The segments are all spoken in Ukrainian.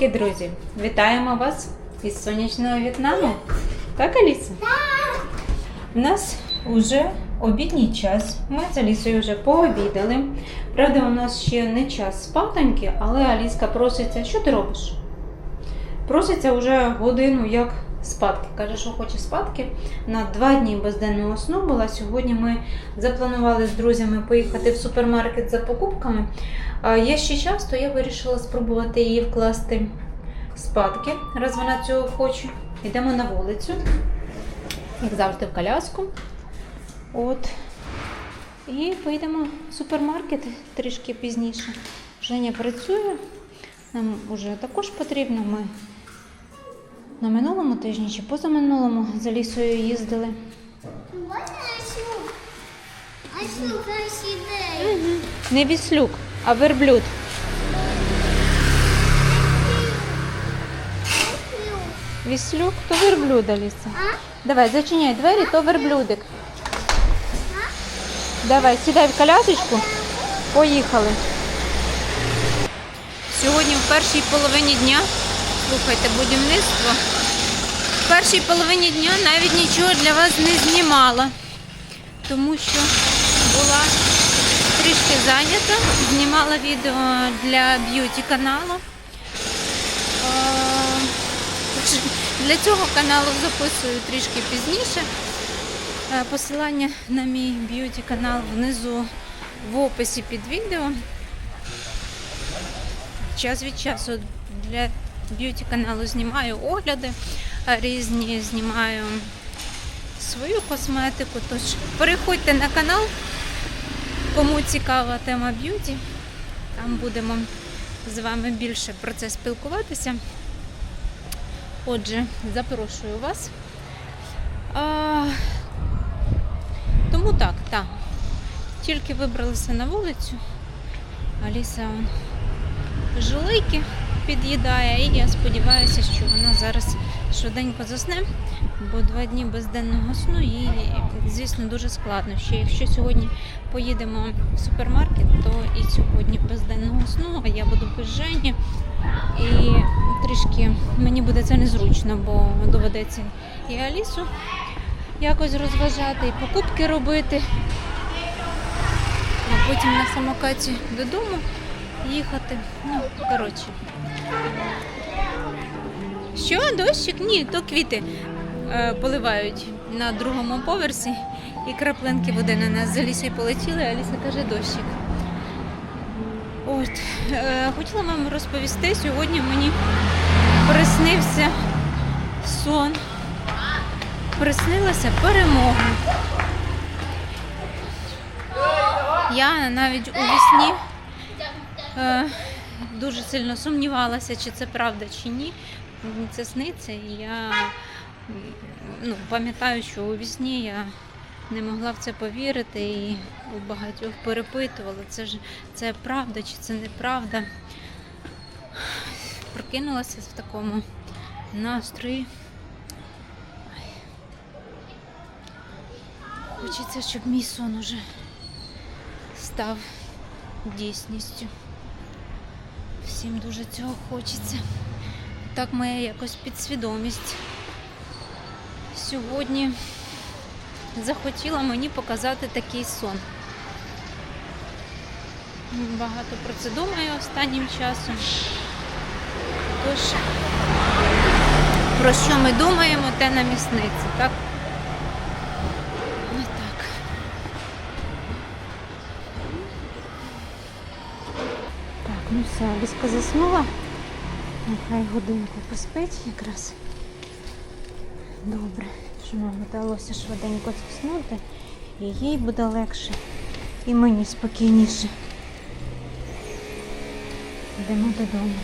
Привітики, друзі! Вітаємо вас із сонячного В'єтнаму. Так, Аліса? У нас вже обідній час. Ми з Алісою вже пообідали. Правда, у нас ще не час спатоньки, але Аліска проситься, що ти робиш? Проситься вже годину як спадки. Каже, що хоче спадки. На два дні безденного сну була. Сьогодні ми запланували з друзями поїхати в супермаркет за покупками. Є ще час, то я вирішила спробувати її вкласти спадки, раз вона цього хоче. Йдемо на вулицю, як завжди, в коляску. От. І поїдемо в супермаркет трішки пізніше. Женя працює, нам вже також потрібно. Ми на минулому тижні чи позаминулому за лісою їздили. See there. Не віслюк, а верблюд. Віслюк то верблюд, Аліса. А? Давай, зачиняй двері, то верблюдик. Давай, сідай в колясочку. Поїхали. Сьогодні в першій половині дня, слухайте, будівництво. В першій половині дня навіть нічого для вас не знімала, тому що була трішки зайнята, знімала відео для б'юті каналу. Для цього каналу записую трішки пізніше. Е, Посилання на мій б'юті канал внизу в описі під відео. Час від часу для б'юті каналу знімаю огляди е, різні, знімаю свою косметику. Тож переходьте на канал, кому цікава тема б'юті. Там будемо з вами більше про це спілкуватися. Отже, запрошую вас. А, тому так, так. Тільки вибралися на вулицю. Аліса он, жилики під'їдає, і я сподіваюся, що вона зараз швиденько засне, бо два дні безденного сну їй, звісно, дуже складно. Ще якщо сьогодні поїдемо в супермаркет, то і сьогодні безденного сну, а я буду без Жені. І трішки мені буде це незручно, бо доведеться і Алісу якось розважати, і покупки робити. А потім на самокаті додому їхати. Ну, коротше. Що, дощик? Ні, то квіти е, поливають на другому поверсі і краплинки води на нас з Алісою полетіли, а Аліса каже дощик. От, е, хотіла вам розповісти, сьогодні мені приснився сон. Приснилася перемога. Я навіть у вісні е, дуже сильно сумнівалася, чи це правда, чи ні. Мені це сниться, і я ну, пам'ятаю, що у вісні я не могла в це повірити і у багатьох перепитувала, це ж це правда чи це неправда. Прокинулася в такому настрої. Хочеться, щоб мій сон уже став дійсністю. Всім дуже цього хочеться. Так моя якось підсвідомість сьогодні захотіла мені показати такий сон. Багато про це думаю останнім часом. Тож, про що ми думаємо, те нам і сниться, так? Ось так. Ну все, Аліска заснула. Нехай годинку поспить якраз. Добре, що нам вдалося швиденько заснути. І їй буде легше, і мені спокійніше. Йдемо додому.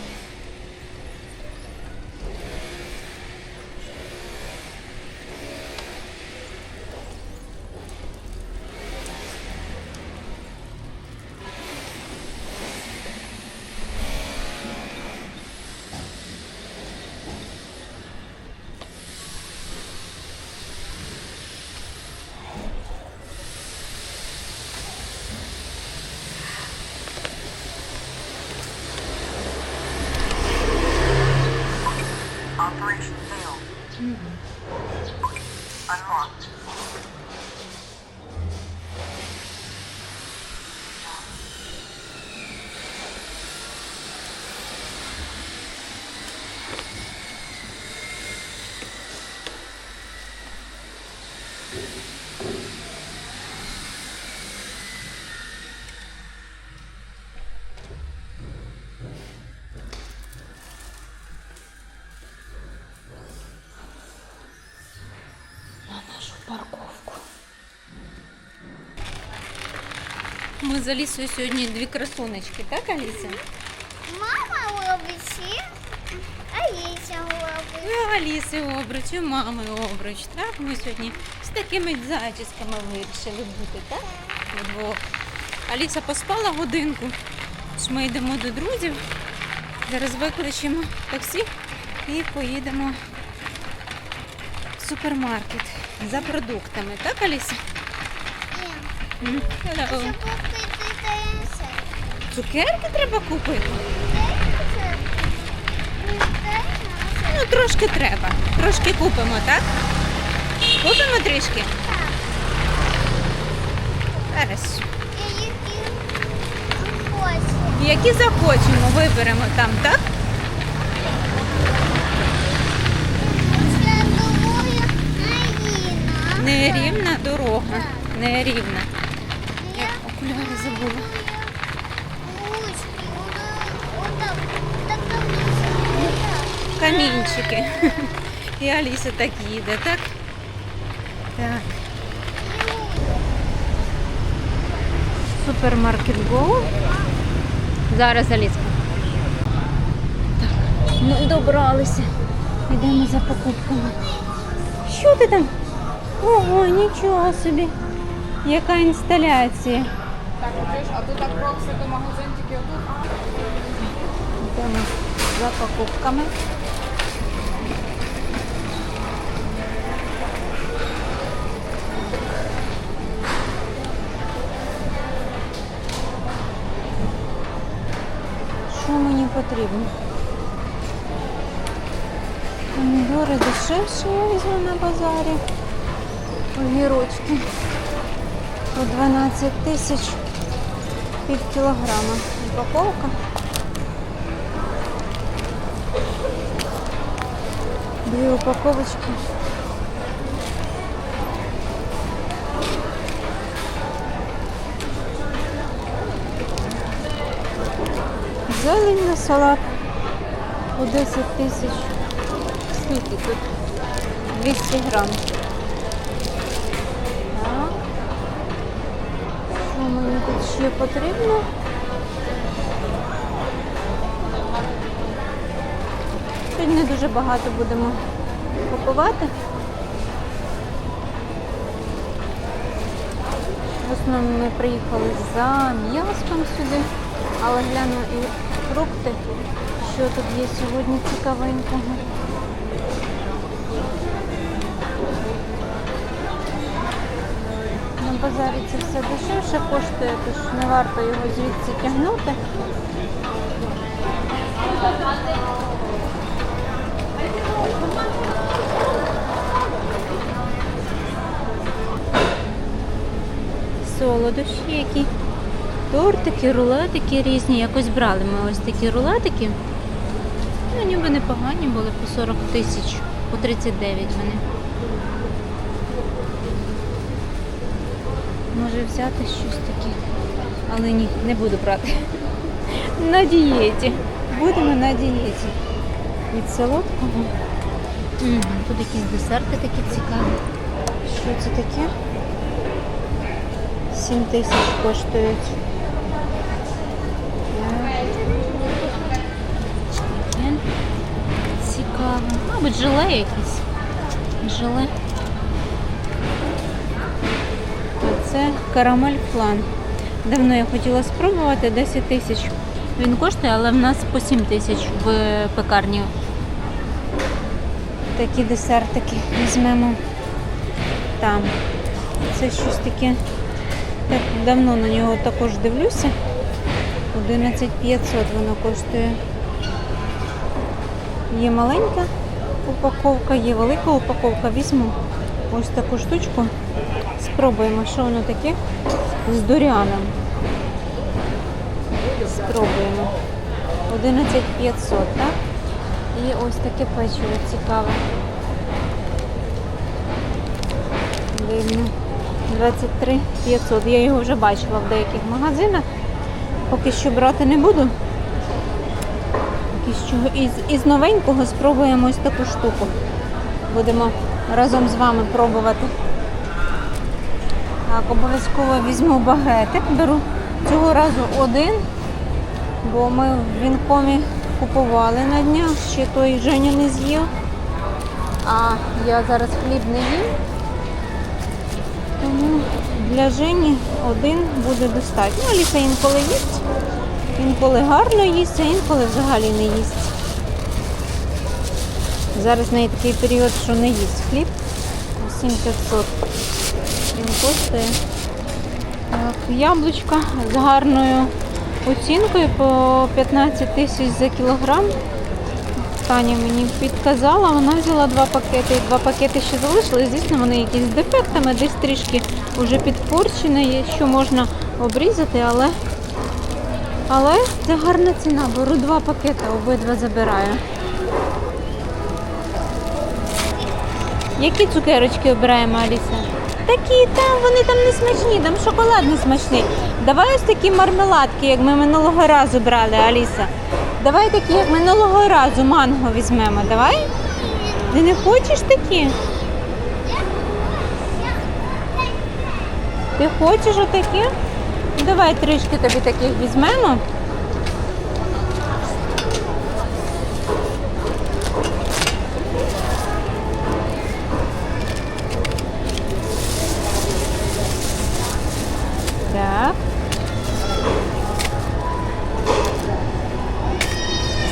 Ми з Алісою сьогодні дві красунечки, так, Аліса? Мама робить всі, а Ліся робить. Ну, Аліси обруч, і мами обруч. Так, ми сьогодні з такими зачісками вирішили бути, так? Вдвох. Аліса поспала годинку. Тож Ми йдемо до друзів. Зараз викличемо таксі і поїдемо в супермаркет за продуктами. Так, Аліса? Ні, hello. Цукерки треба купити. Ну, трошки треба. Трошки купимо, так? Купимо трішки? Так. Зараз. Які захочемо, виберемо там, так? Нерівна дорога. Нерівна. Я окуляри забула. ручки, отак, так, так, отак. Камінчики. І Аліса так їде, так? Так. Супермаркет Go. Зараз Аліска. Так, ми добралися. Йдемо за покупками. Що ти там? Ого, нічого собі. Яка інсталяція. Так, а тут так крокси до магазин тільки отут. Йдемо за покупками. Потрібно? Помідори дешевші я візьму на базарі. Огірочки по 12 тисяч пів кілограма. Упаковка. Дві упаковочки. Зелень на салат по 10 тисяч. Скільки тут? 200 грам. Що мені тут ще потрібно? Сьогодні не дуже багато будемо купувати. В основному ми приїхали за м'яском сюди, але гляну і фрукти, що тут є сьогодні цікавенького. На базарі це все дешевше коштує, тож не варто його звідси тягнути. солодощі які. Тортики, рулетики різні. Якось брали ми ось такі рулетики. Ну, ніби непогані були по 40 тисяч, по 39 вони. Може взяти щось таке. Але ні, не буду брати. На дієті. Будемо на дієті. Від солодкого. Тут якісь десерти такі цікаві. Що це таке? 7 тисяч коштують. Таке. Цікаво. Мабуть, желе якесь. Желе. Це карамель флан. Давно я хотіла спробувати 10 тисяч. Він коштує, але в нас по 7 тисяч в пекарні. Такі десертики візьмемо там. Це щось таке. Так давно на нього також дивлюся. 11 500 воно коштує. Є маленька упаковка, є велика упаковка. Візьму ось таку штучку. Спробуємо, що воно таке з дуріаном. Спробуємо. 11 500, так? І ось таке печиво цікаве. Дивно. 23 500. Я його вже бачила в деяких магазинах. Поки що брати не буду. Поки що із, із новенького спробуємо ось таку штуку. Будемо разом з вами пробувати. Так, обов'язково візьму багетик, беру Цього разу один, бо ми в Вінкомі купували на днях, ще той Женя не з'їв. А я зараз хліб не їм. Тому для Жені один буде достатньо. Ну, Аліса інколи їсть, інколи гарно їсть, а інколи взагалі не їсть. Зараз в неї такий період, що не їсть хліб. 7500 він коштує. Так, яблучка з гарною оцінкою по 15 тисяч за кілограм. Таня мені підказала, вона взяла два пакети. І Два пакети ще залишили. Звісно, вони якісь дефектами, десь трішки вже підпорчені, що можна обрізати, але, але це гарна ціна. Беру два пакети, обидва забираю. Які цукерочки обираємо, Аліса? Такі, там вони там не смачні, там шоколад не смачний. Давай ось такі мармеладки, як ми минулого разу брали, Аліса. Давай такі, як минулого разу, манго візьмемо. Давай? Ти не хочеш такі? Ти хочеш отакі? Давай трішки тобі таких візьмемо. Так.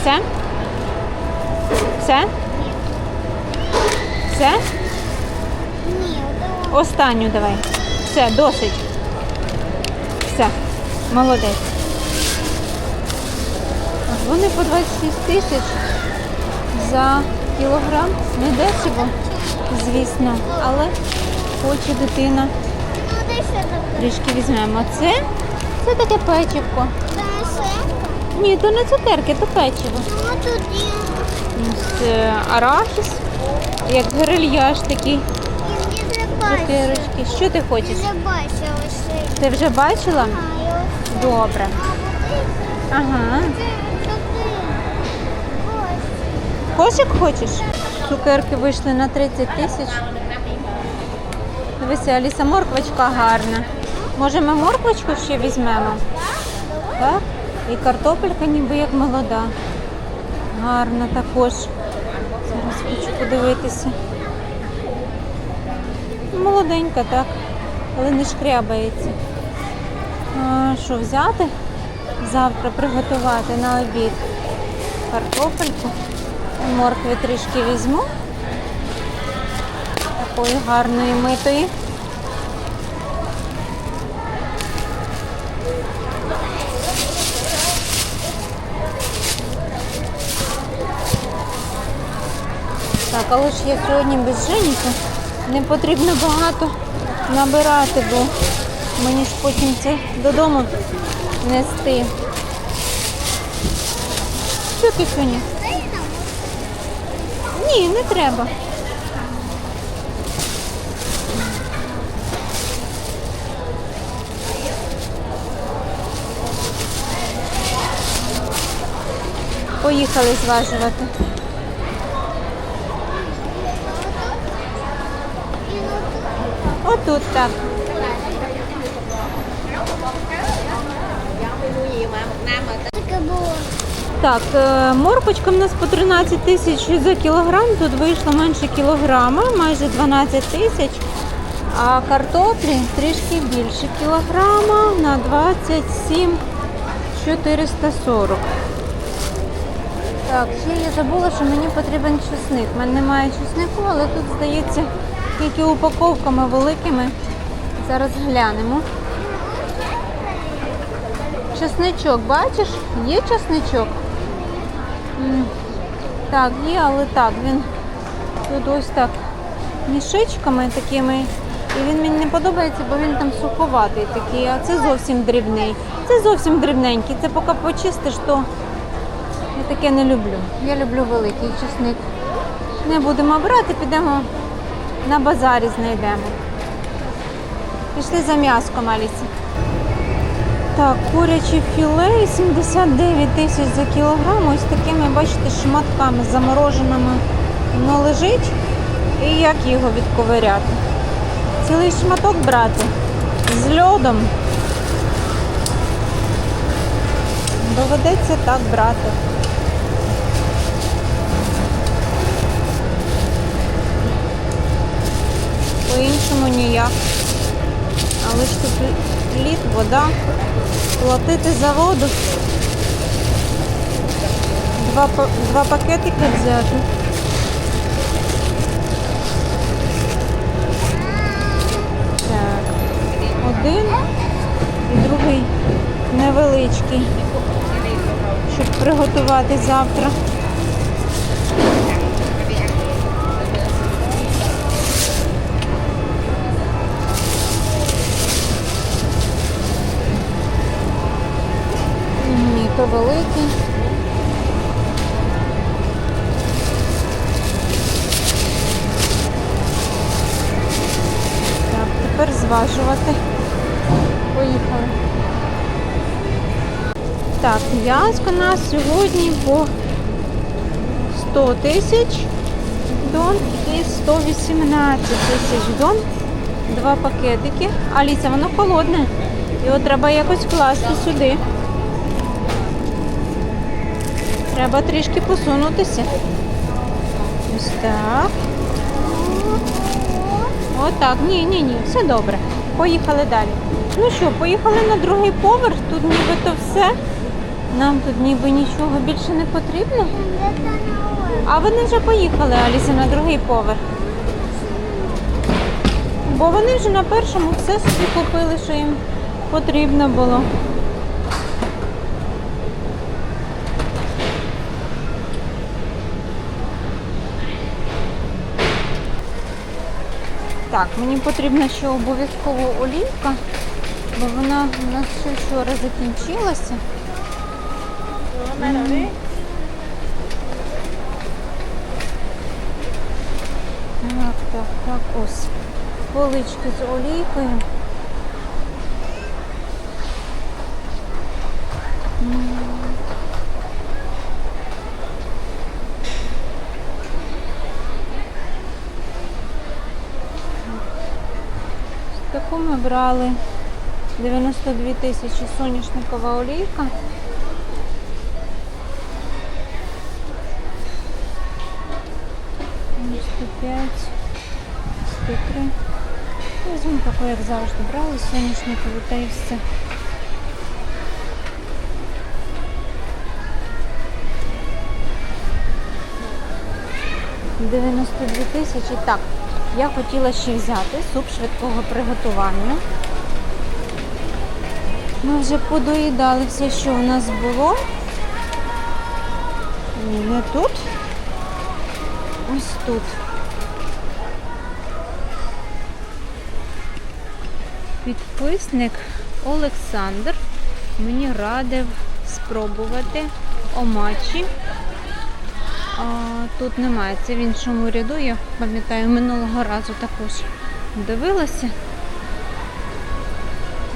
Все? Все? Все? Ні. Останню давай. Все, досить. Молодець. Вони по 26 тисяч за кілограм. Не дешево, звісно, але хоче дитина. Трішки візьмемо. Це, це таке печивко. Ні, то не цукерки, то печиво. Ну, тут є. Ось, е, арахіс, як грильяж такий, цукерочки. Що ти хочеш? Ти вже бачила? Добре. Ага. Кошик хочеш? Цукерки вийшли на 30 тисяч. Дивися, Аліса, морквочка гарна. Може, ми морквочку ще візьмемо? Так? І картопелька ніби як молода. Гарна також. Зараз хочу подивитися. Молоденька, так, але не шкрябається. Що взяти? Завтра приготувати на обід картопельку. Моркви трішки візьму. Такої гарної митої. Так, але ж я сьогодні без Женіки. Не потрібно багато набирати, бо мені ж потім це додому нести. Що ти нам. Ні, не треба. Поїхали зважувати. Отут так. Таке було. Так, е, морквочка в нас по 13 тисяч за кілограм. Тут вийшло менше кілограма, майже 12 тисяч. А картоплі трішки більше кілограма на 27 440. Так, ще я забула, що мені потрібен чесник. У мене немає чеснику, але тут, здається, тільки упаковками великими. Зараз глянемо. Чесничок, бачиш? Є чесничок? Так, є, але так, він тут ось так мішечками такими. І він мені не подобається, бо він там суховатий такий, а це зовсім дрібний. Це зовсім дрібненький. Це поки почистиш, то я таке не люблю. Я люблю великий чесник. Не будемо брати, підемо на базарі знайдемо. Пішли за м'яском, Алісі. Так, куряче філе 79 тисяч за кілограм. Ось такими, бачите, шматками замороженими воно лежить. І як його відковиряти? Цілий шматок брати з льодом. Доведеться так брати. По-іншому ніяк. Але ж тут лід, вода. Платити за воду. Два, два пакетики взяти. Так. Один і другий невеличкий, щоб приготувати завтра. То великий. Так, тепер зважувати. Поїхали. Так, в'язка у нас сьогодні по 100 тисяч дон і 118 тисяч дон. Два пакетики. Аліса, воно холодне. Його треба якось класти сюди. Треба трішки посунутися. Ось так. Отак. Ні, ні, ні, все добре. Поїхали далі. Ну що, поїхали на другий поверх. Тут нібито все. Нам тут ніби нічого більше не потрібно. А вони вже поїхали, Аліса, на другий поверх. Бо вони вже на першому все собі купили, що їм потрібно було. Так, мені потрібна ще обов'язково олійка, бо вона у нас ще вчора закінчилася. Так, так, так, ось. Полички з олійкою. Таку ми брали 92 тисячі соняшникова олійка. 105, 103. Візьмемо таку, як завжди брали, соняшникову та і все. Дев'яносто дві тисячі. Так, я хотіла ще взяти суп швидкого приготування. Ми вже подоїдали все, що у нас було. Не тут. Ось тут. Підписник Олександр мені радив спробувати омачі. А, тут немає, це в іншому ряду. Я пам'ятаю, минулого разу також дивилася.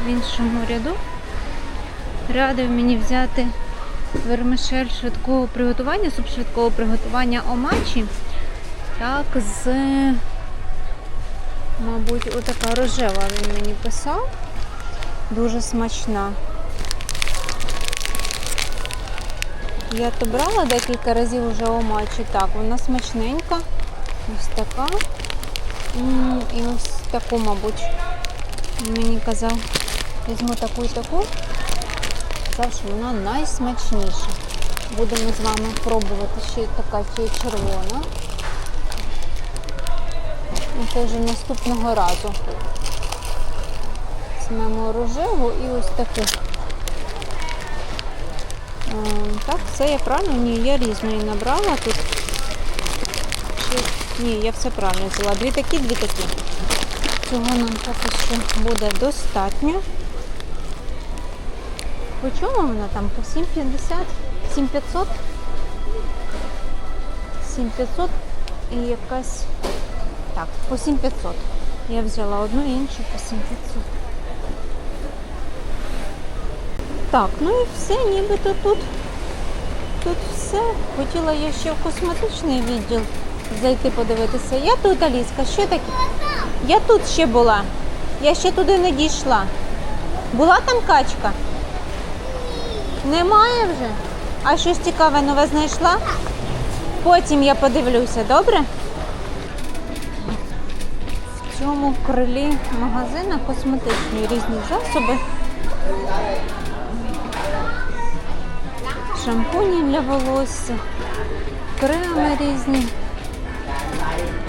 В іншому ряду. Радив мені взяти вермишель швидкого приготування, суп швидкого приготування омачі. Так, з, мабуть, отака рожева він мені писав. Дуже смачна. Я то брала декілька разів вже омачі. Так, вона смачненька. Ось така. І ось таку, мабуть, мені казав. Візьму таку і таку. Сказав, що вона найсмачніша. Будемо з вами пробувати ще така ще червона. І це вже наступного разу. Візьмемо рожеву і ось таку. Е, Так, все я правильно? Ні, я різної набрала тут. Ні, я все правильно взяла. Дві такі, дві такі. Цього нам поки що буде достатньо. По чому вона там? По 7,50? 7,500? 7,500 і якась. Так, по 7,500. Я взяла одну іншу по 7,500. Так, ну і все, нібито тут. Тут все. Хотіла я ще в косметичний відділ зайти подивитися. Я тут, Аліска, що таке? Я тут ще була. Я ще туди не дійшла. Була там качка? Немає вже? А щось цікаве нове знайшла? Потім я подивлюся, добре? В цьому крилі магазина косметичні різні засоби. Шампуні для волосся, креми різні,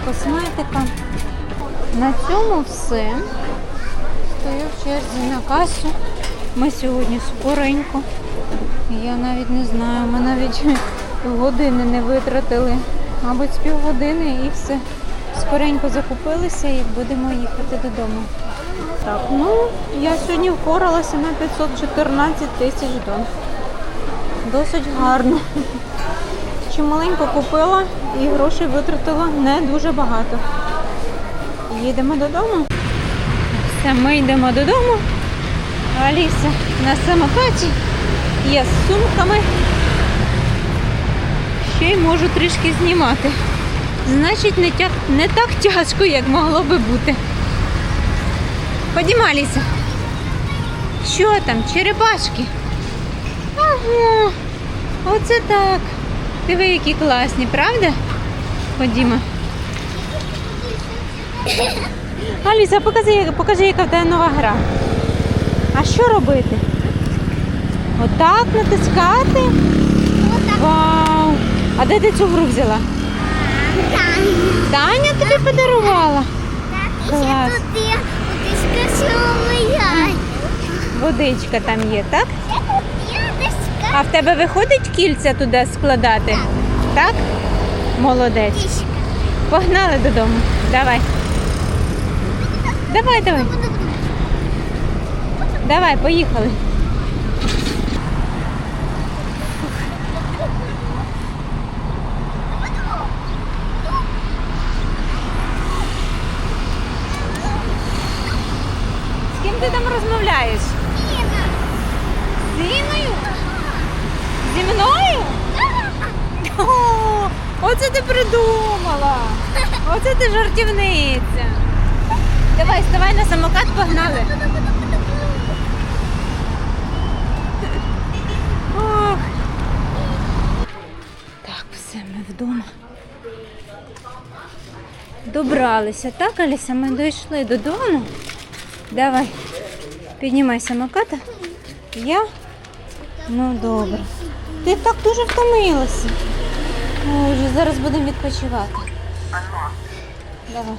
косметика. На цьому все. Стою в черзі на касу. Ми сьогодні скоренько. Я навіть не знаю, ми навіть години не витратили. Мабуть, з півгодини і все. Скоренько закупилися і будемо їхати додому. Так, ну я сьогодні впоралася на 514 тисяч дон. Досить гарно. Чималенько купила і грошей витратила не дуже багато. Їдемо додому. Все, ми йдемо додому. Аліса на самокаті. Я з сумками. Ще й можу трішки знімати. Значить, не, тя... не так тяжко, як могло би бути. Ходімо, Аліса. Що там? Черепашки? Ага. Оце так. Диви, які класні, правда? Ходімо. Аліса, покажи, покажи, яка в тебе нова гра. А що робити? Отак натискати? Вау! А де ти цю гру взяла? Таня Таня тобі подарувала. Клас. Тут є. Водичка там є, так? А в тебе виходить кільця туди складати? Так? Молодець. Погнали додому. Давай. Давай, давай. Давай, поїхали. З ким ти там розмовляєш? З Іною? Зі мною? О, оце ти придумала. Оце ти жартівниця. Давай, ставай на самокат, погнали. Ох. Так, все, ми вдома. Добралися, так, Аліса? Ми дійшли додому. Давай, піднімай самоката. Я? Ну добре. Ти так дуже втомилася. Боже, зараз будемо відпочивати. Давай.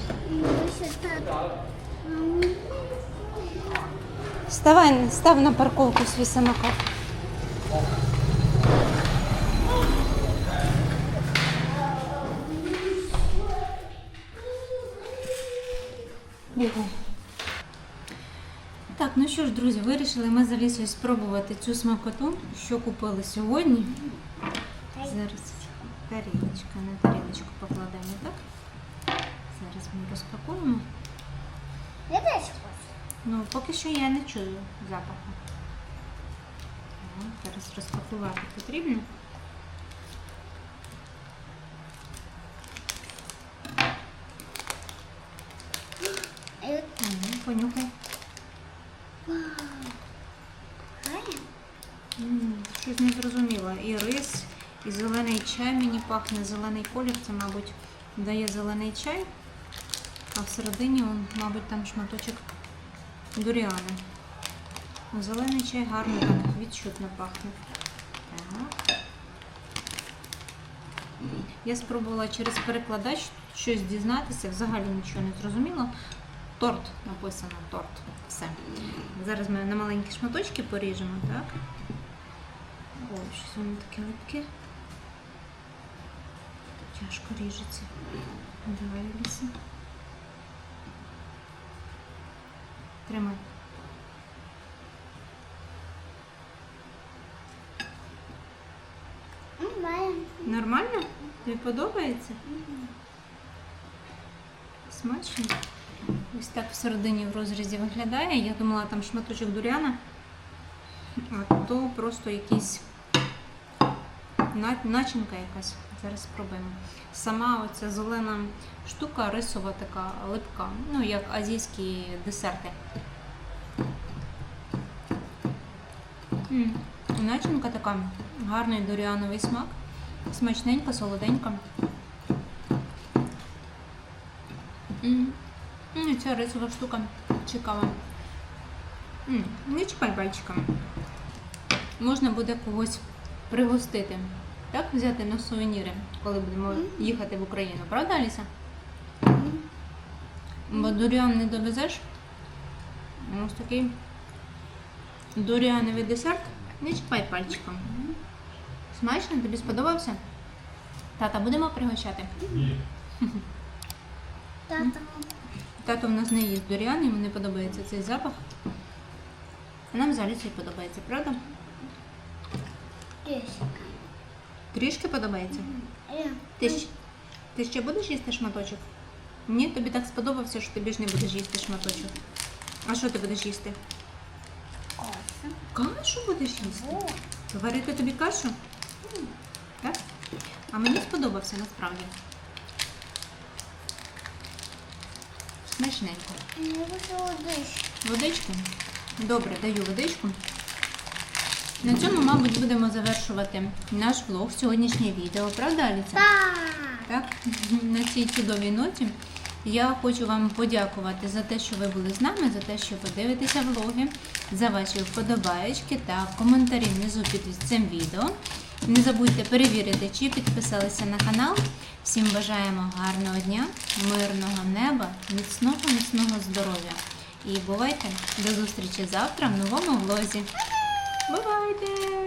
Вставай, став на парковку свій самокат. Бігом. Так, ну що ж, друзі, вирішили ми з Алісою спробувати цю смакоту, що купили сьогодні. Зараз тарілочка на тарілочку покладемо, так? Зараз ми розпакуємо. Я теж хочу. Ну, поки що я не чую запаху. Зараз розпакувати потрібно. Понюхай. Гарно. М, Щось не зрозуміло. І рис, і зелений чай мені пахне зелений колір. Це, мабуть, дає зелений чай. А всередині, мабуть, там шматочок дуріани. Ну, Зелений чай гарно так відчутно пахне. Я спробувала через перекладач щось дізнатися, взагалі нічого не зрозуміло. Торт написано торт. Все. Зараз ми на маленькі шматочки поріжемо, так? Ой, щось воно таке липке. Тяжко ріжеться. Давай, Аліса. Тримай. Нормально. Нормально? Тобі подобається? Смачно. Ось так всередині в розрізі виглядає. Я думала, там шматочок дуряна, а то просто якийсь начинка якась. Зараз спробуємо. Сама оця зелена штука рисова така липка, ну як азійські десерти. М, Начинка така, гарний дуріановий смак. Смачненька, солоденька. М. М, Ця рисова штука цікава. М, Не чіпай пальчиками. Можна буде когось пригостити. Так, взяти на сувеніри, коли будемо їхати в Україну. Правда, Аліса? Бо дуріан не довезеш. Ось такий дуріановий десерт. Не чіпай пальчиком. Смачно, тобі сподобався? Тата, будемо пригощати. Ні. Тато. Тато в нас не їсть дуріан, йому не подобається цей запах. А нам взагалі цей подобається, правда? Десь. Трішки подобається. Е, Ти, щ- ти ще будеш їсти шматочок? Ні, тобі так сподобався, що ти більш не будеш їсти шматочок. А що ти будеш їсти? Кашу будеш їсти? Варити тобі кашу? Так? А мені сподобався насправді. Смачненько. не вийшло Добре, даю водичку. На цьому, мабуть, будемо завершувати наш влог, сьогоднішнє відео, правда, Аліця? Так. Так, на цій чудовій ноті я хочу вам подякувати за те, що ви були з нами, за те, що ви дивитеся влоги, за ваші вподобаєчки та коментарі внизу під цим відео. Не забудьте перевірити, чи підписалися на канал. Всім бажаємо гарного дня, мирного неба, міцного, міцного здоров'я. І бувайте до зустрічі завтра в новому влозі. バイバイです